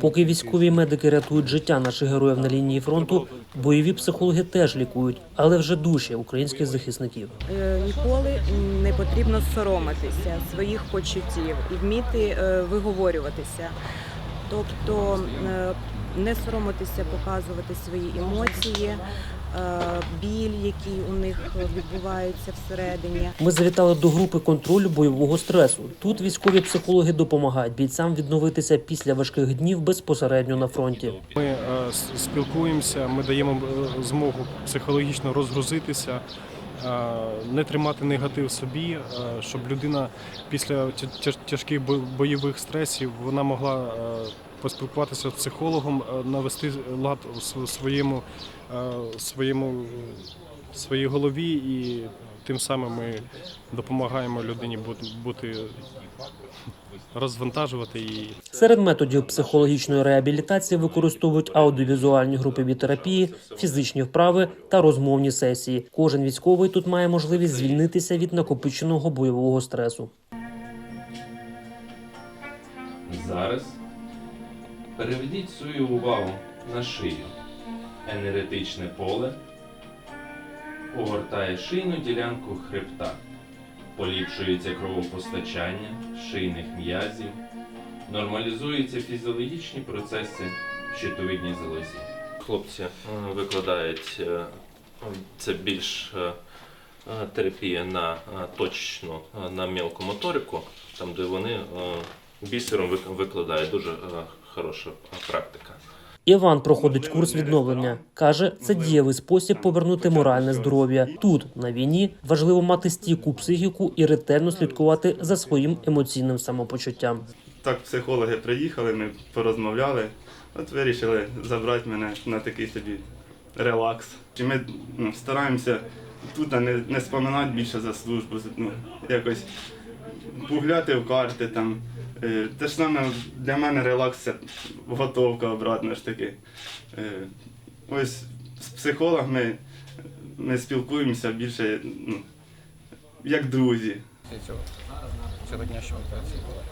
Поки військові медики рятують життя наших героїв на лінії фронту, бойові психологи теж лікують, але вже душі українських захисників. Е, Ніколи не потрібно соромитися своїх почуттів і вміти е, виговорюватися. Тобто е, не соромитися показувати свої емоції, біль, який у них відбувається всередині. Ми завітали до групи контролю бойового стресу. Тут військові психологи допомагають бійцям відновитися після важких днів безпосередньо на фронті. Ми е, спілкуємося, ми даємо е, змогу психологічно розгрузитися, е, не тримати негатив собі, е, щоб людина після тяжких бо- бойових стресів вона могла е, поспілкуватися з психологом, е, навести лад у своєму, е, своєму своїй голові і тим самим ми допомагаємо людині бути, бути розвантажувати її. Серед методів психологічної реабілітації використовують аудіовізуальні групи терапії, фізичні вправи та розмовні сесії. Кожен військовий тут має можливість звільнитися від накопиченого бойового стресу. Зараз переведіть свою увагу на шию. Енергетичне поле огортає шийну ділянку хребта, поліпшується кровопостачання шийних м'язів, нормалізуються фізіологічні процеси в щитовидній залозі. Хлопці е, викладають е, це більш е, терапія на точно на мілку моторику, там де вони бісером вик- викладають дуже хороша практика. Іван проходить курс відновлення. каже, це дієвий спосіб повернути моральне здоров'я. Тут на війні важливо мати стійку психіку і ретельно слідкувати за своїм емоційним самопочуттям. Так, психологи приїхали, ми порозмовляли. От вирішили забрати мене на такий собі релакс. І ми ну, стараємося тут не, не споминати більше за службу, ну, якось погуляти в карти там. Е, Те ж саме для мене релакс це готовка обратно ж таки. Е, Ось з психологами ми спілкуємося більше ну, як друзі. Сьогодні що ми працювали.